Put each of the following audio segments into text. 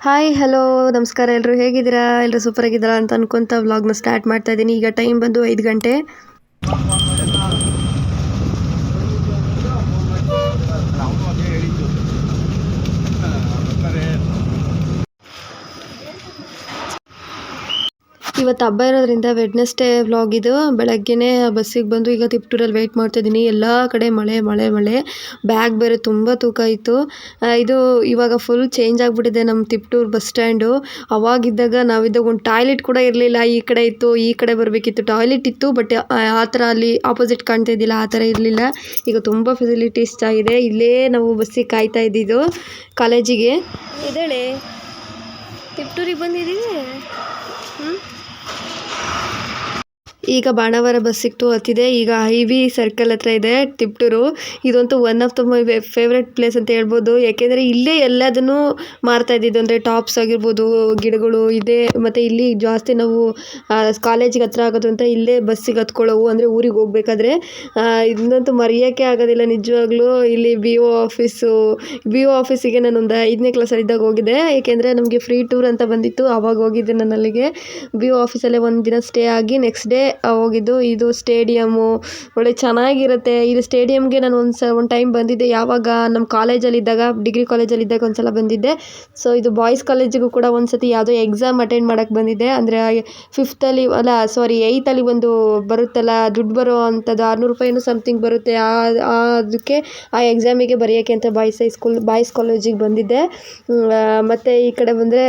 Hi hello ನಮಸ್ಕಾರ ಎಲ್ಲರೂ ಹೇಗಿದ್ದೀರಾ? ಎಲ್ಲರೂ ಸೂಪರ್ ಆಗಿದ್ದೀರಾ ಅಂತ ಅನ್ಕೊಂತ ವ್ಲಾಗ್ನ ಸ್ಟಾರ್ಟ್ ಮಾಡ್ತಾ ಇದ್ದೀನಿ. ಈಗ ಟೈಮ್ ಬಂದು ಐದು ಗಂಟೆ. ಇವತ್ತು ಹಬ್ಬ ಇರೋದ್ರಿಂದ ವೆಡ್ನೆಸ್ಡೇ ವ್ಲಾಗ್ ಇದು. ಬೆಳಗ್ಗೆನೇ ಬಸ್ಸಿಗೆ ಬಂದು ಈಗ ತಿಪ್ಟೂರಲ್ಲಿ ವೆಯ್ಟ್ ಮಾಡ್ತಾ ಇದ್ದೀನಿ. ಎಲ್ಲ ಕಡೆ ಮಳೆ ಮಳೆ ಮಳೆ. ಬ್ಯಾಗ್ ಬೇರೆ ತುಂಬ ತೂಕ ಇತ್ತು. ಇದು ಇವಾಗ ಫುಲ್ ಚೇಂಜ್ ಆಗಿಬಿಟ್ಟಿದೆ ನಮ್ಮ ತಿಪ್ಟೂರು ಬಸ್ ಸ್ಟ್ಯಾಂಡು ಅವಾಗಿದ್ದಾಗ ನಾವಿದ್ದಾಗ ಒಂದು ಟಾಯ್ಲೆಟ್ ಕೂಡ ಇರಲಿಲ್ಲ. ಈ ಕಡೆ ಇತ್ತು, ಈ ಕಡೆ ಬರಬೇಕಿತ್ತು. ಟಾಯ್ಲೆಟ್ ಇತ್ತು ಬಟ್ ಆ ಥರ ಅಲ್ಲಿ ಆಪೋಸಿಟ್ ಕಾಣ್ತಾ ಇದ್ದಿಲ್ಲ. ಆ ಥರ ಇರಲಿಲ್ಲ. ಈಗ ತುಂಬ ಫೆಸಿಲಿಟೀಸ್ ಆಗಿದೆ. ಇಲ್ಲೇ ನಾವು ಬಸ್ಸಿಗೆ ಕಾಯ್ತಾ ಇದ್ದಿದ್ದು ಕಾಲೇಜಿಗೆ ಇದೇಳೆ? ತಿಪ್ಟೂರಿಗೆ ಬಂದಿದ್ದೀವಿ ಹ್ಞೂ ಈಗ ಬಾಣಾವರ ಬಸ್ ಸಿಕ್ತು ಹತ್ತಿದೆ ಈಗ ಐ ವಿ ಸರ್ಕಲ್ ಹತ್ರ ಇದೆ ತಿಪ್ಟೂರು ಇದಂತೂ one of the my favourite place ಅಂತ ಹೇಳ್ಬೋದು. ಯಾಕೆಂದರೆ ಇಲ್ಲೇ ಎಲ್ಲದನ್ನು ಮಾರ್ತಾ ಇದ್ದಿದ್ದು. ಅಂದರೆ ಟಾಪ್ಸ್ ಆಗಿರ್ಬೋದು, ಗಿಡಗಳು ಇದೆ. ಮತ್ತು ಇಲ್ಲಿ ಜಾಸ್ತಿ ನಾವು ಕಾಲೇಜಿಗೆ ಹತ್ರ ಆಗೋದು ಅಂತ ಇಲ್ಲೇ ಬಸ್ಸಿಗೆ ಹತ್ಕೊಳ್ಳೋವು. ಅಂದರೆ ಊರಿಗೆ ಹೋಗ್ಬೇಕಾದ್ರೆ ಇದಂತೂ ಮರೆಯೋಕ್ಕೆ ಆಗೋದಿಲ್ಲ ನಿಜವಾಗ್ಲೂ. ಇಲ್ಲಿ B O office B O ಆಫೀಸಿಗೆ ನಾನು ಒಂದು ಐದನೇ ಕ್ಲಾಸಲ್ಲಿ ಇದ್ದಾಗ ಹೋಗಿದ್ದೆ. ಏಕೆಂದರೆ ನಮಗೆ ಫ್ರೀ ಟೂರ್ ಅಂತ ಬಂದಿತ್ತು. ಆವಾಗ ಹೋಗಿದ್ದೆ ನಾನು ಅಲ್ಲಿಗೆ. ಬಿ ಒ ಆಫೀಸಲ್ಲೇ ಒಂದು ದಿನ ಸ್ಟೇ ಆಗಿ ನೆಕ್ಸ್ಟ್ ಡೇ ಹೋಗಿದ್ದು. ಇದು ಸ್ಟೇಡಿಯಮ್ಮು. ಒಳ್ಳೆ ಚೆನ್ನಾಗಿರುತ್ತೆ. ಇದು ಸ್ಟೇಡಿಯಮ್ಗೆ ನಾನು ಒಂದು ಸ, ಒಂದು ಟೈಮ್ ಬಂದಿದ್ದೆ. ಯಾವಾಗ? ನಮ್ಮ ಕಾಲೇಜಲ್ಲಿದ್ದಾಗ ಡಿಗ್ರಿ ಕಾಲೇಜಲ್ಲಿದ್ದಾಗ ಒಂದು ಸಲ ಬಂದಿದ್ದೆ. ಸೊ ಇದು ಬಾಯ್ಸ್ ಕಾಲೇಜಿಗೂ ಕೂಡ ಒಂದು ಸತಿ ಯಾವುದೋ ಎಕ್ಸಾಮ್ ಅಟೆಂಡ್ ಮಾಡೋಕ್ಕೆ ಬಂದಿದ್ದೆ. ಅಂದರೆ ಫಿಫ್ತಲ್ಲಿ ಅಲ್ಲ ಸಾರಿ ಏಯ್ತಲ್ಲಿ ಒಂದು ಬರುತ್ತಲ್ಲ, ದುಡ್ಡು ಬರೋ ಅಂಥದ್ದು ಆರುನೂರು ರೂಪಾಯಿನೂ ಸಮಥಿಂಗ್ ಬರುತ್ತೆ. ಆ ಅದಕ್ಕೆ, ಆ ಎಕ್ಸಾಮಿಗೆ ಬರೆಯೋಕ್ಕೆ ಅಂತ ಬಾಯ್ಸ್ ಹೈಸ್ಕೂಲ್ ಬಾಯ್ಸ್ ಕಾಲೇಜಿಗೆ ಬಂದಿದ್ದೆ. ಮತ್ತು ಈ ಕಡೆ ಬಂದರೆ,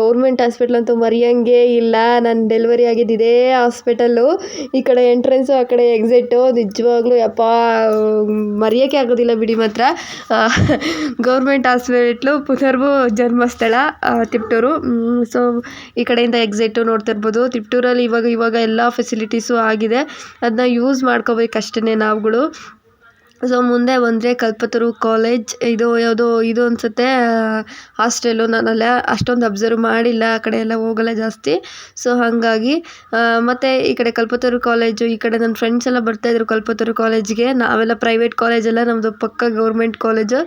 ಗೌರ್ಮೆಂಟ್ ಹಾಸ್ಪಿಟ್ಲ್ ಅಂತೂ ಮರೆಯೋಂಗೇ ಇಲ್ಲ. ನಾನು ಡೆಲಿವರಿ ಆಗಿದ್ದು ಇದೇ ಹಾಸ್ಪಿಟಲ್ಲು ಈ ಕಡೆ ಎಂಟ್ರೆನ್ಸು ಆ ಕಡೆ ಎಕ್ಸಿಟ್ಟು ನಿಜವಾಗ್ಲೂ ಯಪ್ಪ, ಮರೆಯೋಕ್ಕೆ ಆಗೋದಿಲ್ಲ ಬಿಡಿ ಮಾತ್ರ. ಗೌರ್ಮೆಂಟ್ ಹಾಸ್ಪಿಟ್ಲು ಪುನರ್ವು ಜನ್ಮಸ್ಥಳ ತಿಪಟೂರು. ಸೊ ಈ ಕಡೆಯಿಂದ ಎಕ್ಸಿಟ್ಟು ನೋಡ್ತಾ ಇರ್ಬೋದು. ತಿಪ್ಟೂರಲ್ಲಿ ಇವಾಗ ಇವಾಗ ಎಲ್ಲ ಫೆಸಿಲಿಟೀಸು ಆಗಿದೆ. ಅದನ್ನ ಯೂಸ್ ಮಾಡ್ಕೋಬೇಕು ಮಾಡ್ಕೋಬೇಕಷ್ಟೇ ನಾವುಗಳು. ಸೊ ಮುಂದೆ ಬಂದರೆ ಕಲ್ಪತರು ಕಾಲೇಜ್ ಇದು ಯಾವುದೋ ಇದು ಅನ್ಸುತ್ತೆ ಹಾಸ್ಟೆಲು ನಾನಲ್ಲ ಅಷ್ಟೊಂದು ಅಬ್ಸರ್ವ್ ಮಾಡಿಲ್ಲ, ಆ ಕಡೆ ಎಲ್ಲ ಹೋಗಲ್ಲ ಜಾಸ್ತಿ. ಸೊ ಹಾಗಾಗಿ ಮತ್ತು ಈ ಕಡೆ ಕಲ್ಪತರು ಕಾಲೇಜು ಈ ಕಡೆ ನನ್ನ ಫ್ರೆಂಡ್ಸ್ ಎಲ್ಲ ಬರ್ತಾಯಿದ್ರು ಕಲ್ಪತರು ಕಾಲೇಜ್ಗೆ ನಾವೆಲ್ಲ ಪ್ರೈವೇಟ್ ಕಾಲೇಜಲ್ಲ ನಮ್ಮದು ಪಕ್ಕ ಗೌರ್ಮೆಂಟ್ ಕಾಲೇಜು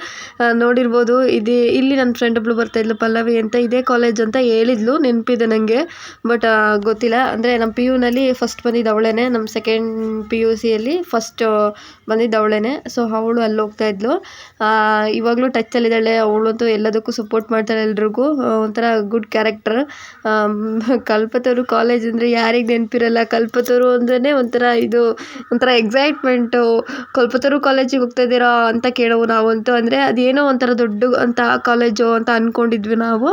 ನೋಡಿರ್ಬೋದು, ಇದು, ಇಲ್ಲಿ ನನ್ನ ಫ್ರೆಂಡ್ ಒಬ್ಳು ಬರ್ತಾಯಿದ್ಲು ಪಲ್ಲವಿ ಅಂತ, ಇದೇ ಕಾಲೇಜ್ ಅಂತ ಹೇಳಿದ್ಲು, ನೆನಪಿದೆ ನನಗೆ ಬಟ್ ಗೊತ್ತಿಲ್ಲ. ಅಂದರೆ ನಮ್ಮ ಪಿ ಯುನಲ್ಲಿ ಫಸ್ಟ್ ಬಂದಿದ್ದು ಅವಳೇನೆ ನಮ್ಮ ಸೆಕೆಂಡ್ ಪಿ ಯು ಸಿಯಲ್ಲಿ ಫಸ್ಟ್ ಬಂದಿದ್ದು ಅವಳೇನೆ. ಸೊ ಅವಳು ಅಲ್ಲಿ ಹೋಗ್ತಾ ಇದ್ಲು ಇವಾಗಲೂ ಟಚ್ಚಲ್ಲಿದ್ದಾಳೆ ಅವಳಂತೂ ಎಲ್ಲದಕ್ಕೂ ಸಪೋರ್ಟ್ ಮಾಡ್ತಾಳೆ ಎಲ್ರಿಗೂ. ಒಂಥರ ಗುಡ್ ಕ್ಯಾರೆಕ್ಟರ್ ಕಲ್ಪತರು ಕಾಲೇಜ್ ಅಂದರೆ ಯಾರಿಗೆ ನೆನಪಿರಲ್ಲ. ಕಲ್ಪತರು ಅಂದ್ರೇ ಒಂಥರ ಇದು, ಒಂಥರ ಎಕ್ಸೈಟ್ಮೆಂಟು ಕಲ್ಪತರು ಕಾಲೇಜಿಗೆ ಹೋಗ್ತಾ ಇದ್ದೀರಾ ಅಂತ ಕೇಳೋವು ನಾವಂತೂ. ಅಂದರೆ ಅದೇನೋ ಒಂಥರ ದೊಡ್ಡ ಅಂತ ಕಾಲೇಜು ಅಂತ ಅಂದ್ಕೊಂಡಿದ್ವಿ ನಾವು.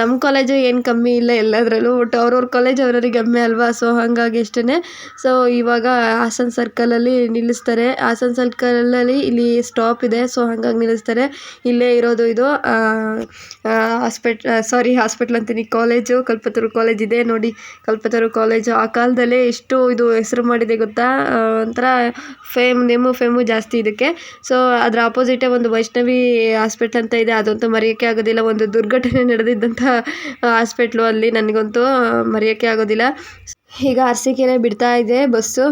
ನಮ್ಮ ಕಾಲೇಜು ಏನು ಕಮ್ಮಿ ಇಲ್ಲ ಎಲ್ಲದರಲ್ಲೂ. ಬಟ್ ಅವ್ರವ್ರ ಕಾಲೇಜ್ ಅವ್ರವ್ರಿಗೆ ಗಮ್ಮೆ ಅಲ್ವಾ? ಸೊ ಹಾಗಾಗಿ ಅಷ್ಟೇ ಸೊ ಇವಾಗ ಹಾಸನ್ ಸರ್ಕಲಲ್ಲಿ ನಿಲ್ಲಿಸ್ತಾರೆ. ಹಾಸನ್ ಸರ್ಕಲಲ್ಲಿ ಇಲ್ಲಿ ಸ್ಟಾಪ್ ಇದೆ. ಸೊ ಹಂಗಾಗಿ ನಿಲ್ಲಿಸ್ತಾರೆ. ಇಲ್ಲೇ ಇರೋದು ಇದು ಹಾಸ್ಪಿಟ್ ಸಾರಿ ಹಾಸ್ಪಿಟ್ಲ್ ಅಂತೀನಿ. ಕಾಲೇಜು ಕಲ್ಪತರು ಕಾಲೇಜ್ ಇದೆ. ನೋಡಿ, ಕಲ್ಪತರು ಕಾಲೇಜು ಆ ಕಾಲದಲ್ಲೇ ಎಷ್ಟು ಇದು ಹೆಸರು ಮಾಡಿದೆ ಗೊತ್ತಾ? ಒಂಥರ ಫೇಮ್ ನೇಮು ಫೇಮು ಜಾಸ್ತಿ ಇದಕ್ಕೆ. ಸೊ ಅದರ ಆಪೋಸಿಟೇ ಒಂದು ವೈಷ್ಣವಿ ಹಾಸ್ಪಿಟ್ಲ್ ಅಂತ ಇದೆ. ಅದಂತೂ ಮರೆಯೋಕ್ಕೆ ಆಗೋದಿಲ್ಲ. ಒಂದು ದುರ್ಘಟನೆ ನಡೆದಿದ್ದಂಥ ಹಾಸ್ಪಿಟ್ಲು ಅಲ್ಲಿ ನನಗಂತೂ ಮರೆಯೋಕ್ಕೆ ಆಗೋದಿಲ್ಲ. ಈಗ ಅರಸೀಕೆರೆ ಬಿಡ್ತಾ ಇದೆ ಬಸ್ಸು.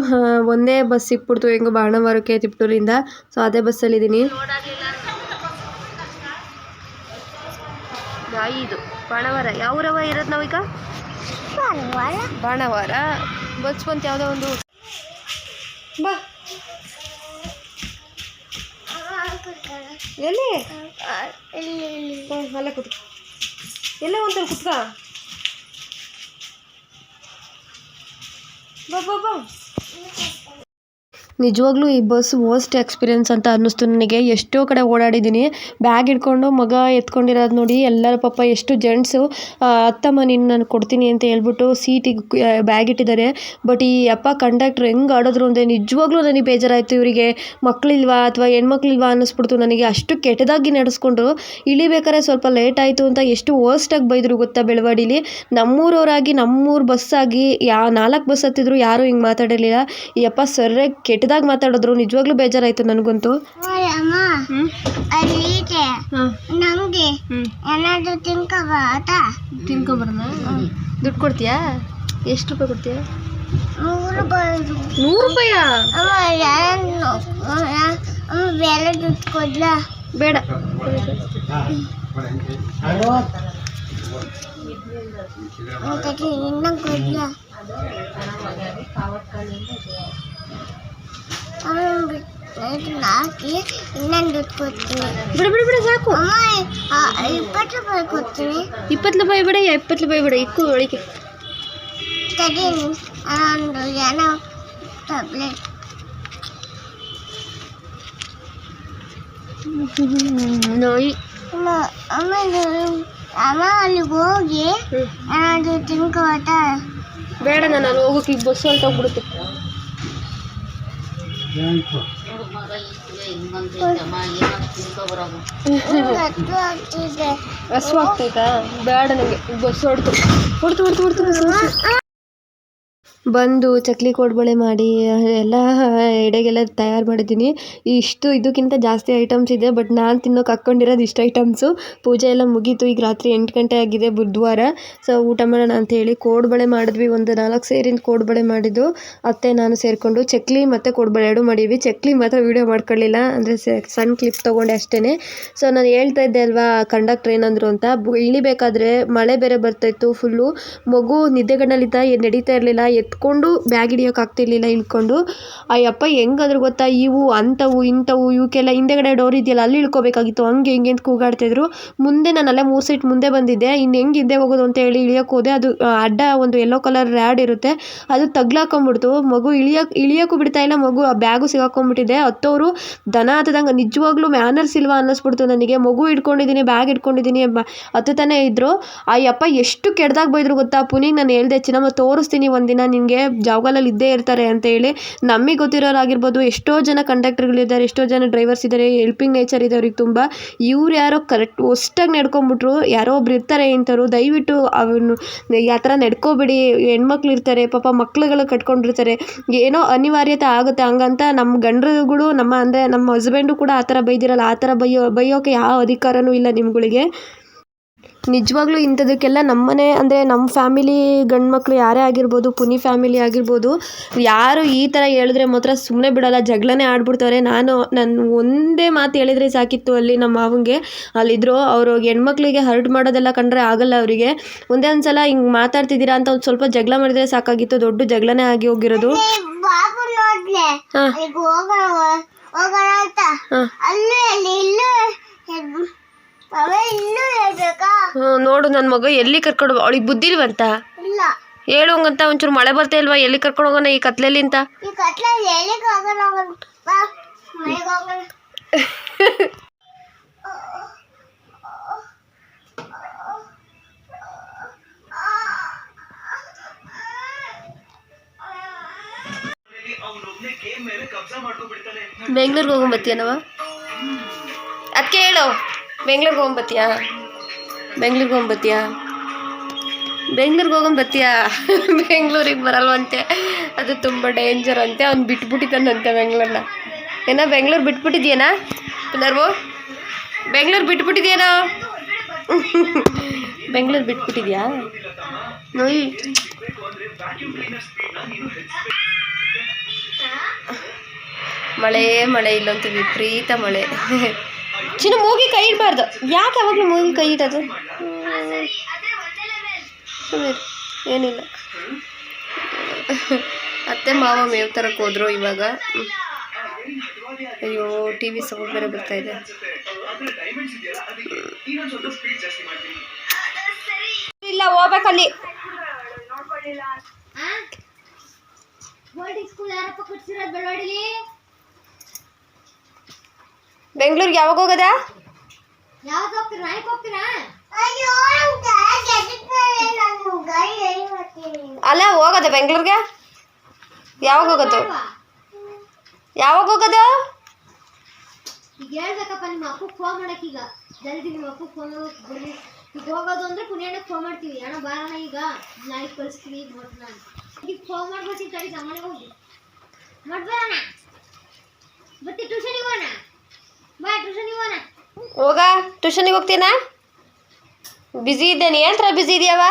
ಒಂದೇ ಬಸ್ ಸಿಕ್ಬಿಡ್ತು ಹೆಂಗೋ ಬಾಣವಾರಕ್ಕೆ ತಿಪ್ಟೂರಿಂದ. ಸೊ ಅದೇ ಬಸ್ಸಲ್ಲಿದ್ದೀನಿ. ಇದು ಬಾಣವಾರ. ಯಾವ ಇರೋದು ನಾವೀಗ? ಬಾಣವಾರ. ಬಸ್ ಬಂತು ಯಾವುದೋ ಒಂದು ಬಾ. ಎಲ್ಲಿ? ಎಲ್ಲಿ ಕುತ್ಕ. ಎಲ್ಲೇ ಒಂದಲ್ಲಿ ಕುತ್ಕ. ಬಾ ಬಾ ಬಾ ನಿಜವಾಗ್ಲೂ ಈ ಬಸ್ ವರ್ಸ್ಟ್ ಎಕ್ಸ್ಪೀರಿಯನ್ಸ್ ಅಂತ ಅನ್ನಿಸ್ತು ನನಗೆ. ಎಷ್ಟೋ ಕಡೆ ಓಡಾಡಿದ್ದೀನಿ. ಬ್ಯಾಗ್ ಹಿಡ್ಕೊಂಡು ಮಗ ಎತ್ಕೊಂಡಿರೋದು ನೋಡಿ, ಎಲ್ಲರ ಪಾಪ ಎಷ್ಟು ಜೆಂಟ್ಸು ಅತ್ತಮ್ಮ ನೀನು ನಾನು ಕೊಡ್ತೀನಿ ಅಂತ ಹೇಳ್ಬಿಟ್ಟು ಸೀಟಿಗೆ ಬ್ಯಾಗ್ ಇಟ್ಟಿದ್ದಾರೆ. ಬಟ್ ಈ ಅಪ್ಪ ಕಂಡಕ್ಟ್ರ್ ಹೆಂಗೆ ಆಡೋದ್ರು ಅಂದರೆ ನಿಜವಾಗ್ಲೂ ನನಗೆ ಬೇಜಾರಾಯಿತು ಇವರಿಗೆ. ಮಕ್ಕಳಿಲ್ವಾ ಅಥವಾ ಹೆಣ್ಮಕ್ಳಿಲ್ವಾ ಅನ್ನಿಸ್ಬಿಡ್ತು ನನಗೆ. ಅಷ್ಟು ಕೆಟ್ಟದಾಗಿ ನಡೆಸ್ಕೊಂಡ್ರು ಇಳಿಬೇಕಾದ್ರೆ ಸ್ವಲ್ಪ ಲೇಟ್ ಆಯಿತು ಅಂತ ಎಷ್ಟು ವರ್ಸ್ಟಾಗಿ ಬೈದರು ಗೊತ್ತಾ ಬೆಳವಾಡಿಲಿ. ನಮ್ಮೂರವರಾಗಿ, ನಮ್ಮೂರು ಬಸ್ಸಾಗಿ ಯಾ ನಾಲ್ಕು ಬಸ್ ಹತ್ತಿದ್ರು, ಯಾರೂ ಹಿಂಗೆ ಮಾತಾಡಿರಲಿಲ್ಲ. ಈ ಅಪ್ಪ ಸರ್ರೆ ಕೆಟ್ಟದಾಗಿ ಮಾತಾಡಿದ್ರು? ನಿಜವಾಗ್ಲೂ ಬೇಜಾರಾಯ್ತು ನನಗಂತೂ. ನಮ್ಗೆ ಏನಾದ್ರು ತಿನ್ಕೊಂಬರೋಣ? ದುಡ್ಡು ಕೊಡ್ತೀಯಾ? ಎಷ್ಟು ರೂಪಾಯಿ ಕೊಡ್ತೀಯಾ? ನೂರು ರೂಪಾಯಾ ಬೇರೆ ದುಡ್ಡು ಕೊಡ್ಲ? ಬೇಡ. ಇನ್ನೂ ಕೊಡ್ಲ? ಹಾಕಿ ಇನ್ನೊಂದು ದುಡ್ಡು ಕೊಡ್ತೀನಿ ಬಿಡು ಬಿಡು ಬಿಡು ಸಾಕು ಅಮ್ಮ ಆ, ಇಪ್ಪತ್ತು ರೂಪಾಯಿ ಕೊಡ್ತೀನಿ ಇಪ್ಪತ್ತು ರೂಪಾಯಿ ಬಿಡ ಇಪ್ಪತ್ತು ರೂಪಾಯಿ ಬಿಡ ಇಕ್ಕು ಒಳಗೆ ತಡಿ ಒಂದು ಏನೋ ಟ್ಯಾಬ್ಲೆಟ್ ನೋಯಿ ಅಮ್ಮ ಆಮೇಲೆ ಅಮ್ಮ ಅಲ್ಲಿಗೆ ಹೋಗಿ ಏನಾದ್ರು ತಿನ್ಕೋತ ಬೇಡ ನಾನು ಅಲ್ಲಿ ಹೋಗೋಕೆ ಈಗ ಬಸ್ ಹೊಲ್ಟೋಗ್ಬಿಡುತ್ತೆ ಹತ್ತು ಆಗ್ತಿದೆ ಹಸು ಆಗ್ತೈತಾ ಬೇಡ ನನಗೆ ಬಸ್ ಹೊಡ್ತು ಹೊಡ್ತು ಹೊಡ್ತು ಹೊಡ್ತು. ಬಂದು ಚಕ್ಲಿ ಕೋಡ್ಬಳೆ ಮಾಡಿ, ಎಲ್ಲ ಎಡೆಗೆಲ್ಲ ತಯಾರು ಮಾಡಿದ್ದೀನಿ. ಇಷ್ಟು ಇದಕ್ಕಿಂತ ಜಾಸ್ತಿ ಐಟಮ್ಸ್ ಇದೆ ಬಟ್ ನಾನು ತಿನ್ನೋಕೆ ಹಾಕ್ಕೊಂಡಿರೋದು ಇಷ್ಟು ಐಟಮ್ಸು ಪೂಜೆ ಎಲ್ಲ ಮುಗೀತು, ಈಗ ರಾತ್ರಿ ಎಂಟು ಗಂಟೆ ಆಗಿದೆ ಬುಧವಾರ. ಸೊ ಊಟ ಮಾಡೋಣ ಅಂಥೇಳಿ ಕೋಡ್ಬಳೆ ಮಾಡಿದ್ವಿ, ಒಂದು ನಾಲ್ಕು ಸೇರಿಂದ ಕೋಡ್ಬಳೆ ಮಾಡಿದ್ದು. ಅತ್ತೆ, ನಾನು ಸೇರಿಕೊಂಡು ಚಕ್ಲಿ ಮತ್ತು ಕೋಡ್ಬಳೆ ಎರಡು ಮಾಡಿದ್ವಿ. ಚಕ್ಲಿ ಮಾತ್ರ ವೀಡಿಯೋ ಮಾಡ್ಕೊಳ್ಳಿಲ್ಲ, ಅಂದರೆ ಸಣ್ಣ ಕ್ಲಿಪ್ ತೊಗೊಂಡೆ ಅಷ್ಟೇ ಸೊ ನಾನು ಹೇಳ್ತಾ ಇದ್ದೆ ಅಲ್ವಾ ಕಂಡಕ್ಟ್ರ್ ಏನಂದ್ರು ಅಂತ ಇಳಿಬೇಕಾದ್ರೆ ಮಳೆ ಬೇರೆ ಬರ್ತಾಯಿತ್ತು ಫುಲ್ಲು ಮಗು ನಿದ್ದೆಗಣ್ಣಲ್ಲಿದ್ದ ನಡೀತಾ ಇರಲಿಲ್ಲ ಎತ್ಕೊಂಡು ಬ್ಯಾಗ್ ಹಿಡಿಯೋಕೆ ಆಗ್ತಿರ್ಲಿಲ್ಲ ಇಳ್ಕೊಂಡು ಅಯ್ಯಪ್ಪ, ಹೆಂಗಾದ್ರು ಗೊತ್ತಾ? ಇವು ಅಂಥವು ಇಂಥವು ಇವಕ್ಕೆಲ್ಲ ಹಿಂದೆಗಡೆ ಡೋರ್ ಇದೆಯಲ್ಲ, ಅಲ್ಲಿ ಇಳ್ಕೊಬೇಕಾಗಿತ್ತು. ಹಂಗೆ ಹಿಂಗೆ ಅಂತ ಕೂಗಾಡ್ತಿದ್ರು ಮುಂದೆ ನಾನು ಅಲ್ಲೇ ಮೂರು ಸೀಟ್ ಮುಂದೆ ಬಂದಿದ್ದೆ. ಇನ್ನು ಹೆಂಗೆ ಹಿಂದೆ ಹೋಗೋದು ಅಂತ ಹೇಳಿ ಇಳಿಯೋಕೆ ಹೋದೆ. ಅದು ಅಡ್ಡ ಒಂದು ಯೆಲ್ಲೋ ಕಲರ್ ರ್ಯಾಡ್ ಇರುತ್ತೆ. ಅದು ತಗ್ಲಾಕೊಂಬಿಡ್ತು ಮಗು ಇಳಿಯೋಕೆ, ಇಳಿಯೋಕ್ಕೂ ಬಿಡ್ತಾ ಇಲ್ಲ. ಮಗು ಆ ಬ್ಯಾಗು ಸಿಗಾಕೊಂಡ್ಬಿಟ್ಟಿದೆ. ಹತ್ತೋರು ದನ ಹತ್ತದಂಗೆ, ನಿಜವಾಗ್ಲೂ ಮ್ಯಾನರ್ಸ್ ಇಲ್ವಾ ಅನ್ನಿಸ್ಬಿಡ್ತು ನನಗೆ. ಮಗು ಇಟ್ಕೊಂಡಿದ್ದೀನಿ ಬ್ಯಾಗ್ ಇಟ್ಕೊಂಡಿದ್ದೀನಿ ಹತ್ತು ತಾನೇ ಇದ್ದರು ಆ ಯಪ್ಪ ಎಷ್ಟು ಕೆಡ್ದಾಗ ಬೈದ್ರು ಗೊತ್ತಾ? ಪುನೀಗ್ ನಾನು ಹೇಳ್ದೆ, ಚಿನ್ನಮ್ಮ, ತೋರಿಸ್ತೀನಿ ಒಂದಿನ ನಿನಗೆ ಜಾವಗಲಲ್ಲಿ ಇದ್ದೇ ಇರ್ತಾರೆ ಅಂತ ಹೇಳಿ ನಮಗೆ ಗೊತ್ತಿರೋರಾಗಿರ್ಬೋದು ಎಷ್ಟೋ ಜನ ಕಂಡಕ್ಟರ್ಗಳಿದ್ದಾರೆ, ಎಷ್ಟೋ ಜನ ಡ್ರೈವರ್ಸ್ ಇದ್ದಾರೆ, ಹೆಲ್ಪಿಂಗ್ ನೇಚರ್ ಇದೆ ಅವ್ರಿಗೆ ತುಂಬ. ಇವ್ರು ಯಾರೋ ಕರೆಕ್ಟ್ ಹೊಸ್ಟಾಗಿ ನಡ್ಕೊಂಬಿಟ್ರು, ಯಾರೋ ಒಬ್ರು ಇರ್ತಾರೆ ಇಂಥವ್ರು, ದಯವಿಟ್ಟು ಅವನು ಆ ಥರ ನಡ್ಕೋಬೇಡಿ, ಹೆಣ್ಮಕ್ಳು ಇರ್ತಾರೆ, ಪಾಪ ಮಕ್ಳುಗಳು ಕಟ್ಕೊಂಡಿರ್ತಾರೆ, ಏನೋ ಅನಿವಾರ್ಯತೆ ಆಗುತ್ತೆ ಹಂಗಂತ ನಮ್ಮ ಗಂಡರುಗಳು, ನಮ್ಮ ಅಂದರೆ ನಮ್ಮ ಹಸ್ಬೆಂಡು ಕೂಡ ಆ ಥರ ಬೈದಿರಲ್ಲ, ಆ ಥರ ಬೈಯೋ ಬೈಯೋಕೆ ಯಾವ ಅಧಿಕಾರವೂ ಇಲ್ಲ ನಿಮ್ಗಳಿಗೆ. ನಿಜವಾಗ್ಲೂ ಇಂಥದಕ್ಕೆಲ್ಲ ನಮ್ಮನೆ ಅಂದರೆ ನಮ್ಮ ಫ್ಯಾಮಿಲಿ ಗಂಡು ಮಕ್ಕಳು ಯಾರೇ ಆಗಿರ್ಬೋದು ಪುನಿ ಫ್ಯಾಮಿಲಿ ಆಗಿರ್ಬೋದು ಯಾರು ಈ ಥರ ಹೇಳಿದ್ರೆ ಮಾತ್ರ ಸುಮ್ಮನೆ ಬಿಡೋಲ್ಲ ಜಗಳನೇ ಆಡ್ಬಿಡ್ತಾರೆ. ನಾನು ನಾನು ಒಂದೇ ಮಾತು ಹೇಳಿದರೆ ಸಾಕಿತ್ತು ಅಲ್ಲಿ ನಮ್ಮ ಮಾವಂಗೆ. ಅಲ್ಲಿದ್ದರು ಅವರು ಹೆಣ್ಮಕ್ಳಿಗೆ ಹರ್ಟ್ ಮಾಡೋದೆಲ್ಲ ಕಂಡ್ರೆ ಆಗಲ್ಲ ಅವರಿಗೆ. ಒಂದೇ ಒಂದು ಸಲ ಹಿಂಗೆ ಮಾತಾಡ್ತಿದ್ದೀರಾ ಅಂತ ಒಂದು ಸ್ವಲ್ಪ ಜಗಳ ಮಾಡಿದರೆ ಸಾಕಾಗಿತ್ತು ದೊಡ್ಡ ಜಗಳನೇ ಆಗಿ ಹೋಗಿರೋದು. ಹಾಂ. ಹಾಂ ಅಲ್ಲೂ ಅಲ್ಲಿ ಇಲ್ಲೂ ಹೇಳ್- ಅವೇ ಇಲ್ಲೂ ಹೇಳ್ಬೇಕಾ ನೋಡು ನನ್ನ ಮಗ ಎಲ್ಲಿ ಕರ್ಕೊಂಡು ಅವಳಿಗೆ ಬುದ್ಧಿಲ್ವಂತ ಇಲ್ಲ. ಹೇಳು ಹಂಗಂತ ಒಂಚೂರು ಮಳೆ ಬರ್ತಾ ಇಲ್ವಾ? ಎಲ್ಲಿ ಕರ್ಕೊಂಡು ಹೋಗೋಣ ಈ ಕತ್ಲಲ್ಲಿ ಅಂತ? ಈ ಕತ್ಲಲ್ಲಿ ಎಲ್ಲಿಗೆ ಹೋಗೋಣ ಹೋಗೋಣ? ಬಾ ಮನೆಗೆ ಹೋಗೋಣ. ಬೆಂಗ್ಳೂರಿಗೆ ಹೋಗೊಂಬತ್ತೀಯನವ? ಅದಕ್ಕೆ ಹೇಳು. ಬೆಂಗ್ಳೂರ್ಗೆ ಹೋಗೊಂಬತ್ತೀಯಾ? ಬೆಂಗ್ಳೂರಿಗೆ ಹೋಗೊಂಬತ್ತೀಯಾ ಬೆಂಗ್ಳೂರಿಗೆ ಹೋಗೊಂಬತ್ತೀಯಾ ಬೆಂಗ್ಳೂರಿಗೆ ಬರಲ್ವಂತೆ ಅದು ತುಂಬ ಡೇಂಜರ್ ಅಂತೆ. ಅವ್ನು ಬಿಟ್ಬಿಟ್ಟಿದ್ದಾನಂತೆ ಬೆಂಗ್ಳೂರನ್ನ ಏನೋ ಬೆಂಗ್ಳೂರು ಬಿಟ್ಬಿಟ್ಟಿದ್ಯೇನಾ? ಪುನರ್ವು? ಬೆಂಗ್ಳೂರು ಬಿಟ್ಬಿಟ್ಟಿದ್ಯೇನೋ? ಬೆಂಗ್ಳೂರು ಬಿಟ್ಬಿಟ್ಟಿದ್ಯಾ? ನೋಯ್. ಮಳೆ ಮಳೆ ಇಲ್ಲಂತೂ ವಿಪರೀತ ಮಳೆ. ಚಿನ್ನ ಮೂಗಿ ಕೈ ಇಡಬಾರ್ದು. ಯಾಕೆ ಯಾವಾಗಲೂ ಮೂಗಿ ಕೈ ಇಡೋದು? ಏನಿಲ್ಲ. ಅತ್ತೆ ಮಾವ ಮೇವ್ ತರಕ್ಕೆ ಹೋದ್ರು ಇವಾಗ. ಅಯ್ಯೋ ಟಿ ವಿ ಸೌಂಡ್ ಬೇರೆ ಬರ್ತಾ ಇದೆ. ಇಲ್ಲ, ಹೋಗ್ಬೇಕಲ್ಲಿ. ಸ್ಕೂಲ್ ಬೆಂಗ್ಳೂರಿಗೆ ಯಾವಾಗ ಹೋಗೋದಾ ಯಾವ್ದು ಹೋಗ್ತೀರಾ ನಾಯ್ಕ್ ಹೋಗ್ತೀರಾ ಅಯ್ಯೋ ನಾನು ಗಾಡಿ ರೆಡಿ ಮಾಡ್ತೀನಿ ಅಲ್ಲ ಹೋಗೋದ ಬೆಂಗ್ಳೂರಿಗೆ ಯಾವಾಗ ಹೋಗೋದು ಯಾವಾಗ ಹೋಗೋದು ಈಗ ಹೇಳ್ಬೇಕಪ್ಪ ನಿಮ್ಮ ಅಪ್ಪಗೆ ಫೋನ್ ಮಾಡಕ್ ಈಗ ಜಲ್ದಿ ನಿಮ್ಮ ಅಪ್ಪಗೆ ಫೋನ್ ಬಿಡಿ ಈಗ ಹೋಗೋದು ಅಂದ್ರೆ ಪುಣ್ಯಣ್ಣಗೆ ಫೋನ್ ಮಾಡ್ತೀವಿ ಅಣ್ಣ ಬಾರಣ ಈಗ ನಾಳೆ ಕಳಿಸ್ತೀವಿ ಈಗ ನೋಡ್ರಿ ನಾನು ಈಗ ಫೋನ್ ಮಾಡ್ಬಿಡ್ತೀನಿ ತಡಿ ನಮ್ಮನೆಗೆ ಹೋಗಿ ಮಾಡ್ಬಾರಣ ಬತ್ತಿ ಟ್ಯೂಷನಿಗೆ ಹೋಗೋಣ ಬಾ ಟ್ಯೂಷನಿಗೆ ಹೋಗೋಣ ಹೋಗ ಟ್ಯೂಷನಿಗೆ ಹೋಗ್ತೀನಾ? ಬ್ಯುಸಿ ಇದ್ದೇನೆ ಏನ್ ಥರ ಬ್ಯುಸಿ ಇದೆಯವ?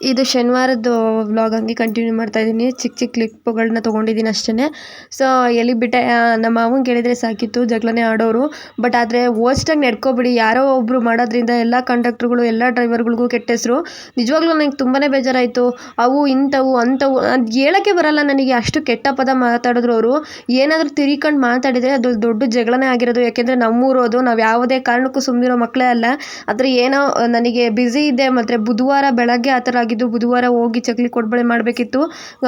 ಇದು ಶನಿವಾರದ ವ್ಲಾಗ್ ಹಂಗೆ ಕಂಟಿನ್ಯೂ ಮಾಡ್ತಾ ಇದ್ದೀನಿ. ಚಿಕ್ಕ ಚಿಕ್ಕ ಕ್ಲಿಪ್ಗಳನ್ನ ತೊಗೊಂಡಿದ್ದೀನಿ ಅಷ್ಟೇ ಸೊ ಎಲ್ಲಿ ಬಿಟ್ಟೆ ನಮ್ಮ ಮಾವನ್ ಕೇಳಿದರೆ ಸಾಕಿತ್ತು, ಜಗಳನೇ ಆಡೋರು. ಬಟ್ ಆದರೆ ವರ್ಸ್ಟಾಗಿ ನಡ್ಕೊಬಿಡಿ. ಯಾರೋ ಒಬ್ಬರು ಮಾಡೋದ್ರಿಂದ ಎಲ್ಲ ಕಂಡಕ್ಟ್ರುಗಳು ಎಲ್ಲ ಡ್ರೈವರ್ಗಳಿಗೂ ಕೆಟ್ಟ ಹೆಸರು. ನಿಜವಾಗ್ಲೂ ನನಗೆ ತುಂಬಾ ಬೇಜಾರಾಯಿತು. ಅವು ಇಂಥವು, ಅಂಥವು, ಅದು ಹೇಳೋಕ್ಕೆ ಬರಲ್ಲ ನನಗೆ ಅಷ್ಟು ಕೆಟ್ಟ ಪದ ಮಾತಾಡಿದ್ರು ಅವರು. ಏನಾದರೂ ತಿರಿಕೊಂಡು ಮಾತಾಡಿದರೆ ಅದು ದೊಡ್ಡ ಜಗಳನೇ ಆಗಿರೋದು. ಯಾಕೆಂದರೆ ನಮ್ಮೂರು ಅದು, ನಾವು ಯಾವುದೇ ಕಾರಣಕ್ಕೂ ಸುಮ್ಮನಿರೋ ಮಕ್ಕಳೇ ಅಲ್ಲ. ಆದರೆ ಏನೋ, ನನಗೆ ಬ್ಯುಸಿ ಇದೆ ಮತ್ತು ಬುಧವಾರ ಬೆಳಗ್ಗೆ ಆ ಥರ ಆಗಿದ್ದು ಬುಧವಾರ ಹೋಗಿ ಚಕ್ಲಿ ಕೊಡ್ಬಳೆ ಮಾಡಬೇಕಿತ್ತು.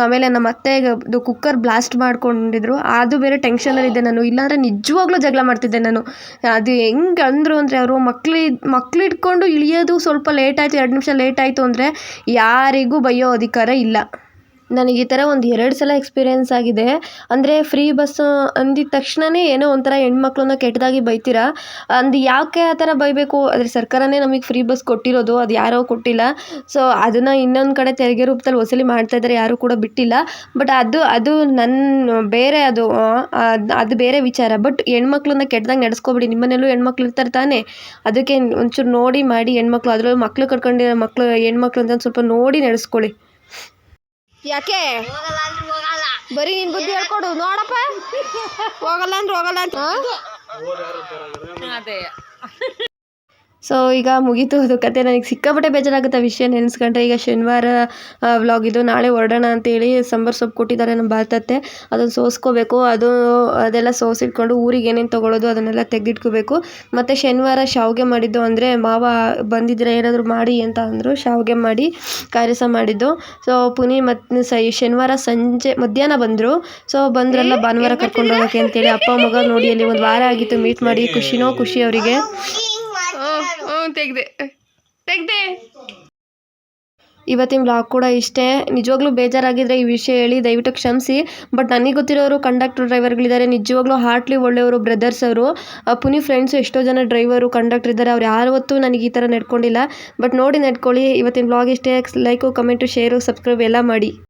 ಆಮೇಲೆ ನಮ್ಮ ಅತ್ತೆಗೆ ಅದು ಕುಕ್ಕರ್ ಬ್ಲಾಸ್ಟ್ ಮಾಡ್ಕೊಂಡಿದ್ರು. ಅದು ಬೇರೆ ಟೆನ್ಷನಲ್ಲಿದ್ದೆ ನಾನು. ಇಲ್ಲಾಂದರೆ ನಿಜವಾಗ್ಲೂ ಜಗಳ ಮಾಡ್ತಿದ್ದೆ ನಾನು. ಅದು ಹೆಂಗೆ ಅಂದರು ಅಂದರೆ ಅವರು ಮಕ್ಳು ಮಕ್ಳು ಇಟ್ಕೊಂಡು ಇಳಿಯೋದು ಸ್ವಲ್ಪ ಲೇಟ್ ಆಯಿತು, ಎರಡು ನಿಮಿಷ ಲೇಟ್ ಆಯಿತು ಅಂದರೆ ಯಾರಿಗೂ ಬೈಯೋ ಅಧಿಕಾರ ಇಲ್ಲ. ನನಗೆ ಈ ಥರ ಒಂದು ಎರಡು ಸಲ ಎಕ್ಸ್ಪೀರಿಯೆನ್ಸ್ ಆಗಿದೆ. ಅಂದರೆ ಫ್ರೀ ಬಸ್ಸು ಅಂದಿದ ತಕ್ಷಣವೇ ಏನೋ ಒಂಥರ ಹೆಣ್ಮಕ್ಳನ್ನ ಕೆಟ್ಟದಾಗಿ ಬೈತೀರ? ಅಂದು ಯಾಕೆ ಆ ಥರ ಬೈಬೇಕು? ಆದರೆ ಸರ್ಕಾರನೇ ನಮಗೆ ಫ್ರೀ ಬಸ್ ಕೊಟ್ಟಿರೋದು, ಅದು ಯಾರೋ ಕೊಟ್ಟಿಲ್ಲ. ಸೊ ಅದನ್ನು ಇನ್ನೊಂದು ಕಡೆ ತೆರಿಗೆ ರೂಪದಲ್ಲಿ ವಸೂಲಿ ಮಾಡ್ತಾ ಇದ್ದಾರೆ ಯಾರೂ ಕೂಡ ಬಿಟ್ಟಿಲ್ಲ. ಬಟ್ ಅದು ಅದು ನನ್ನ ಬೇರೆ ಅದು ಅದು ಬೇರೆ ವಿಚಾರ. ಬಟ್ ಹೆಣ್ಮಕ್ಳನ್ನ ಕೆಟ್ಟದಾಗಿ ನಡೆಸ್ಕೊಬಿಡಿ. ನಿಮ್ಮನೇಲೂ ಹೆಣ್ಮಕ್ಳು ಇರ್ತಾರೆ ತಾನೇ. ಅದಕ್ಕೆ ಒಂಚೂರು ನೋಡಿ ಮಾಡಿ ಹೆಣ್ಮಕ್ಳು, ಅದರಲ್ಲೂ ಮಕ್ಕಳು ಕಟ್ಕೊಂಡಿರೋ ಮಕ್ಕಳು ಹೆಣ್ಮಕ್ಳು ಅಂತ ಸ್ವಲ್ಪ ನೋಡಿ ನಡೆಸ್ಕೊಳ್ಳಿ. ಯಾಕೆ? ಬರೀ ನಿನ್ ಬುದ್ಧಿ ಹೇಳ್ಕೊಡು. ನೋಡಪ್ಪ. ಹೋಗಲ್ಲ ಅಂದ್ರೆ ಹೋಗಲ್ಲ ಅಂತ. ಸೊ ಈಗ ಮುಗೀತು ಅದು ಕತೆ. ನನಗೆ ಸಿಕ್ಕಾಪಟ್ಟೆ ಬೇಜಾರಾಗುತ್ತೆ ವಿಷಯ ನೆನೆಸ್ಕೊಂಡ್ರೆ. ಈಗ ಶನಿವಾರ ವ್ಲಾಗ್ ಇದು. ನಾಳೆ ಹೊರಡೋಣ ಅಂತೇಳಿ ಸಾಂಬಾರು ಸೊಪ್ಪು ಕೊಟ್ಟಿದ್ದಾರೆ ನಮ್ಮ ಭಾರತತ್ತೆ ಅದನ್ನು ಸೋಸ್ಕೋಬೇಕು. ಅದು, ಅದೆಲ್ಲ ಸೋಸಿಟ್ಕೊಂಡು ಊರಿಗೆ ಏನೇನು ತೊಗೊಳೋದು ಅದನ್ನೆಲ್ಲ ತೆಗೆದಿಟ್ಕೋಬೇಕು. ಮತ್ತು ಶನಿವಾರ ಶಾವಿಗೆ ಮಾಡಿದ್ದು ಅಂದರೆ ಮಾವ ಬಂದಿದ್ದರೆ ಏನಾದರೂ ಮಾಡಿ ಅಂತ ಅಂದರು. ಶಾವಿಗೆ ಮಾಡಿ ಕಾರ್ಯಸ ಮಾಡಿದ್ದು. ಸೊ ಪುನಿ ಮತ್ತು ಸೈ, ಶನಿವಾರ ಸಂಜೆ ಮಧ್ಯಾಹ್ನ ಬಂದರು. ಸೊ ಬಂದ್ರಲ್ಲ ಭಾನುವಾರ ಕರ್ಕೊಂಡು ಹೋಗೋಕೆ ಅಂತೇಳಿ ಅಪ್ಪ, ಮಗ ನೋಡಿ ಅಲ್ಲಿ ಒಂದು ವಾರ ಆಗಿತ್ತು. ಮೀಟ್ ಮಾಡಿ. ಖುಷಿನೋ ಖುಷಿ ಅವರಿಗೆ. ತೆಗ್ದೆ ತೆಗ್ದೆ. ಇವತ್ತಿನ ಬ್ಲಾಗ್ ಕೂಡ ಇಷ್ಟೇ. ನಿಜವಾಗ್ಲೂ ಬೇಜಾರಾಗಿದ್ರೆ ಈ ವಿಷಯ ಹೇಳಿ ದಯವಿಟ್ಟು ಕ್ಷಮಿಸಿ. ಬಟ್ ನನಗೆ ಗೊತ್ತಿರೋರು ಕಂಡಕ್ಟರ್ ಡ್ರೈವರ್ಗಳಿದ್ದಾರೆ ನಿಜವಾಗ್ಲೂ ಹಾರ್ಟ್ಲಿ ಒಳ್ಳೆಯವರು ಬ್ರದರ್ಸ್ ಅವರು. ಪುನಿ ಫ್ರೆಂಡ್ಸು ಎಷ್ಟೋ ಜನ ಡ್ರೈವರು ಕಂಡಕ್ಟರ್ ಇದ್ದಾರೆ. ಅವ್ರು ಯಾವತ್ತೂ ನನಗೆ ಈ ಥರ ನಡ್ಕೊಂಡಿಲ್ಲ. ಬಟ್ ನೋಡಿ ನಡ್ಕೊಳ್ಳಿ. ಇವತ್ತಿನ ಬ್ಲಾಗ್ ಇಷ್ಟೇ. ಲೈಕು ಕಮೆಂಟು ಶೇರು ಸಬ್ಸ್ಕ್ರೈಬ್ ಎಲ್ಲ ಮಾಡಿ.